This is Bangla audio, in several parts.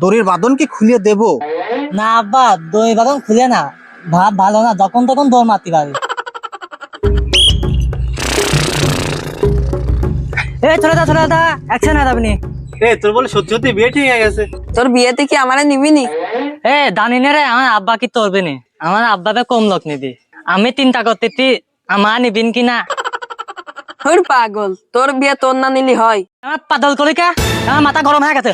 দড়ির বাঁধন কি খুলিয়ে দেব। না আব্বা দই বাদন খুলে না। ভাব ভালো না যখন তখন দৌড় মারতে পারি। এ চলে দা চলে দা একশো না আপনি। এ তোর বলে সত্যি সত্যি বিয়ে ঠিক হয়ে গেছে। তোর বিয়েতে কি আমারে নিবি নি? এ দানি নে রে আমার আব্বা কি তোরবে নি? আমার আব্বাকে কম লোক নিবি। আমি চিন্তা করতেছি আমার নিবিন কি না? হর পাগল তোর বিয়ে তোর না নিলি হয়। আমার পাদল করি কা আমার মাথা গরম হয়ে গেছে।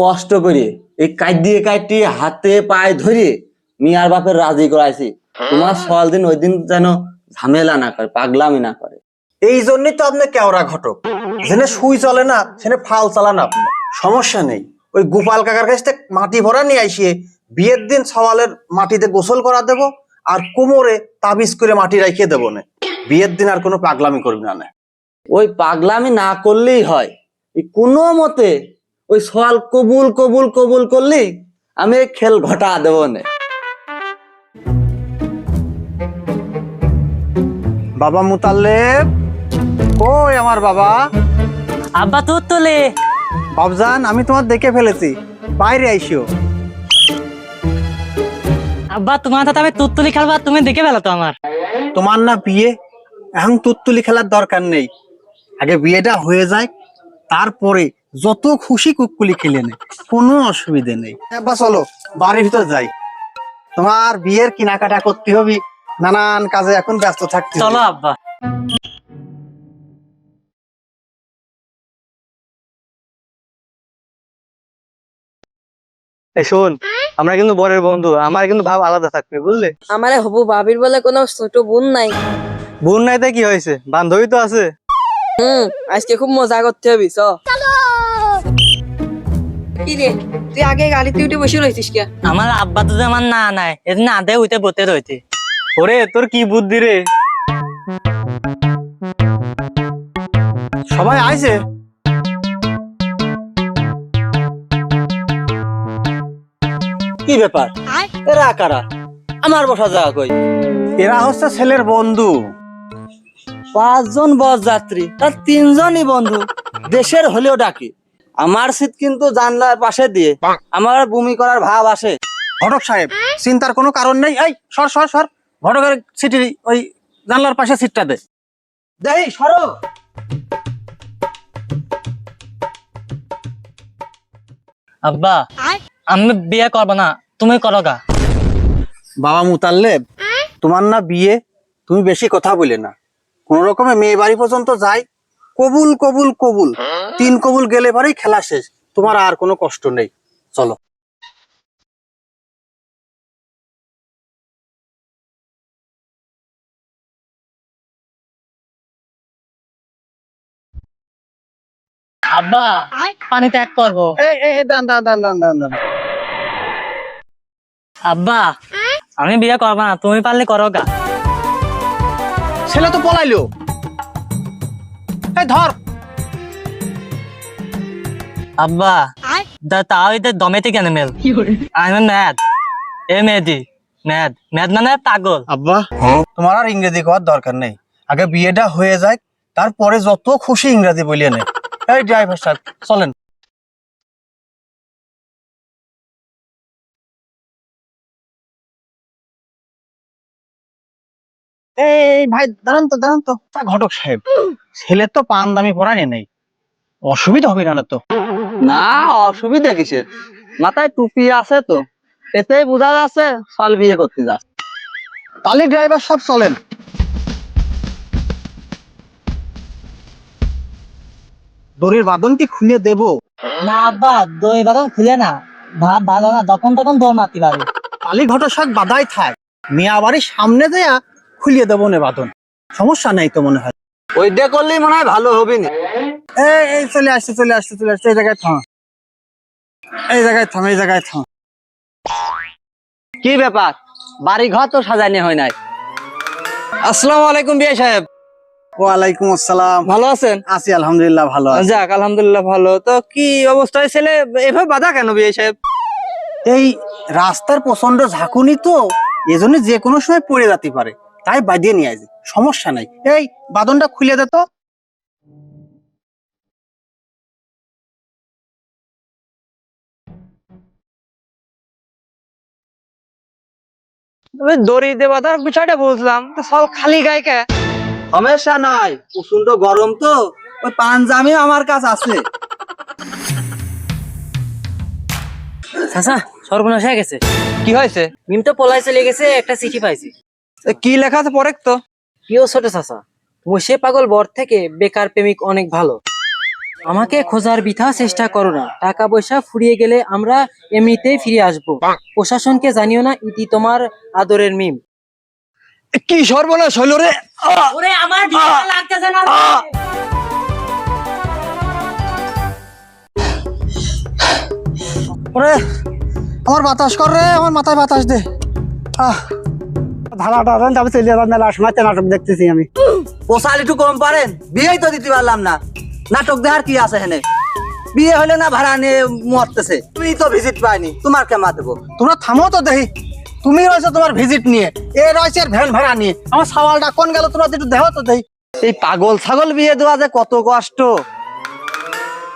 কষ্ট করে এই কাটিয়ে কাটিয়ে হাতে পায়ে ধরে মিয়ার বাপের রাজি করাইছি। তোমার সল দিন ওই দিন যেন ঝামেলা না করে পাগলামি না করে। এই জন্যই তো আপনি কেওড়া ঘটক। যেনে সুই চলে না সেনে ফাল চালান আপনি সমস্যা নেই। ওই গোপাল কাকার কাছ থেকে মাটি ভরা নিয়ে আসিয়ে বিয়ের দিন সওয়ালের মাটিতে গোসল করা দেব আর কোমরে তাবিজ করে মাটি রাখিয়ে দেবো না। বিয়ের দিন আর কোনো পাগলামি করবি না না। ওই পাগলামি না করলেই হয়। কোনো মতে ওই সওয়াল কবুল কবুল কবুল করলেই আমি খেল ঘটা দেবো না। বাবা মুতাল্লেব কই আমার বাবা। আব্বা তোর তোলে। বাবজান আমি তোমার দেখে ফেলেছি। বাইরে আইসিও আব্বা তোমার সাথে আমি তুত্তুলি খেলবা তুমি দেখে ফেলো তো আমার। তোমার না বিয়ে এখন তুত্তুলি খেলার দরকার নেই। আগে বিয়েটা হয়ে যায় তারপরে যত খুশি কুকুলি খেলে নে কোনো অসুবিধে নেই। এবার চলো বাড়ির ভিতর যাই। তোমার বিয়ের কেনাকাটা করতে হবে নানান কাজে এখন ব্যস্ত থাকতে চলো আব্বা। শোন আমরা কিন্তু বরের বন্ধু আমার কিন্তু ভাব আলাদা থাকবে বুঝলে? আমারে হবু ভাবির বলে কোনো ছোট বোন নাই। বোন নাই তাই কি হয়েছে? বান্ধবী তো আছে। হুম আজকে খুব মজা করতে হবে চ। কি রে? তুই আগে গাড়িতে উঠে বসে রয়েছিস কে আমার আব্বা তো আমার না নাই এদিন না দে উঠে বতে রইতে ওরে তোর কি বুদ্ধি রে? সবাই আইছে? কি ব্যাপার? এরা কারা? আমার বসা জায়গা কই? এরা হচ্ছে ছেলের বন্ধু। পাঁচজন বস যাত্রী তার তিনজনই বন্ধু। দেশের হলেও ডাকি। আমার সিট কিন্তু জানলার পাশে দিয়ে আমার বমি করার ভাব আসে। ঘটক সাহেব চিন্তার কোনো কারণ নেই? এই সর সর সর। ঘটকের সিটি ওই জানলার পাশে সিটটা দে। দেই সরো। আব্বা আমি বিয়ে করব না তুমি করো গা। বাবা মুতাল্লেব তোমার না বিয়ে তুমি বেশি কথা বলে না। কোন রকমে মেয়ে বাড়ি পর্যন্ত যাই কবুল কবুল কবুল। তিন কবুল গেলে পরেই খেলা শেষ। তোমার আর কোনো কষ্ট নেই। চলো। আব্বা পানি ত্যাগ করব। এই এই এই, দান দান দান দান দান দান আব্বা আমি বিয়ে করব না তুমি পারলে করো গা। ছেলে তো পলাইলো। এই ধর। আব্বা দা তাও এদের দমেতে কেন মেল? I am mad. এ মেদি ম্যাড। ম্যাড মানে পাগল। আব্বা। তোমার আর ইংরেজি করার দরকার নেই। আগে বিয়েটা হয়ে যায় তারপরে যত খুশি ইংরেজি বলিয়ে নেই এই ড্রাইভার সাহেব চলেন। এই ভাই দাঁড়ান তো দাঁড়ান তো। তা ঘটক সাহেব ছেলের তো পান দামি পড়ানি নেই। অসুবিধা হবে না তো? না অসুবিধা কিসের? মাথায় টুপি আছে তো। এতেই বোঝা যাচ্ছে সাল বিয়ে করতে যাচ্ছে। তাহলে ড্রাইভার সব চলেন। দড়ির বাঁধন কি খুলে দেবো? না আব্বা দই বাদন খুলে না। ভাব ভালো না যখন তখন দৌড় মারতে পারি কালী ঘটক শাক বাধাই থাক। মিয়া বাড়ির সামনে দেয়া খুলিয়ে দেবো নে বাঁধন। সমস্যা নেই তো মনে হয়। ওইটা করলেই মনে হয় ভালো হবে না। এই চলে আসছে চলে আসছে চলে আসছে এই জায়গায় থাম। এই জায়গায় থাম এই জায়গায় থাম। কি ব্যাপার? বাড়ি ঘর তো সাজানি হয় নাই। আসসালামু আলাইকুম বিয়ে সাহেব। ওয়ালাইকুম আসসালাম। ভালো আছেন? আছি আলহামদুলিল্লাহ ভালো যাক আলহামদুলিল্লাহ ভালো। তো কি অবস্থায় ছেলে এভাবে বাধা কেন বিয়ে সাহেব? এই রাস্তার প্রচণ্ড ঝাঁকুনি তো এজন্য যে কোনো সময় পড়ে যেতে পারে। তাই বাঁধিয়ে নিয়ে আসে সমস্যা নাই। এই বাদনটা খুলে দে তো। দড়ি দেবা তার বিষয়টা বুঝলাম। সব খালি গায়ে কে? সমস্যা নাই। প্রচণ্ড গরম তো। ওই পাঞ্জামি আমার কাছে আছে। চাচা সর্বনাশ হয়ে গেছে। কি হয়েছে? মিম তো পলাই চলে গেছে একটা চিঠি পাইছি। কি লেখা আছে পরে তো? প্রিয় ছোট চাচা মোশে পাগল বর থেকে বেকার প্রেমিক অনেক ভালো। আমাকে খোঁজার বৃথা চেষ্টা করো না। টাকা পয়সা ফুরিয়ে গেলে আমরা এমনিতেই ফিরে আসব। প্রশাসনকে জানিও না ইতি তোমার আদরের মিম। কি সর্বনাশ হইল রে? ওরে আমার লাগতেছে না ওরে আমার বাতাস কর রে আমার মাথায় বাতাস দে। আহ। ধারাটা দেন তবে চলে যাবার মেলা সময় নাটক দেখতেছি আমি। পোষাল একটু কম পারেন? বিয়েই তো দিতে পারলাম না। নাটক দেখার কি আছে হেনে বিয়ে হলে না ভাড়া নিয়ে মরতেছে। তুমি তো ভিজিট পাইনি তোমার কেমা দেবো তোমরা থামো তো দেখি। তুমি রয়েছে তোমার ভিজিট নিয়ে। এ রয়েছে ভ্যান ভাড়া নিয়ে। আমার সওয়ালটা কোন গেল তোমরা একটু দেখো তো দেখি। এই পাগল ছাগল বিয়ে দেওয়া যে কত কষ্ট।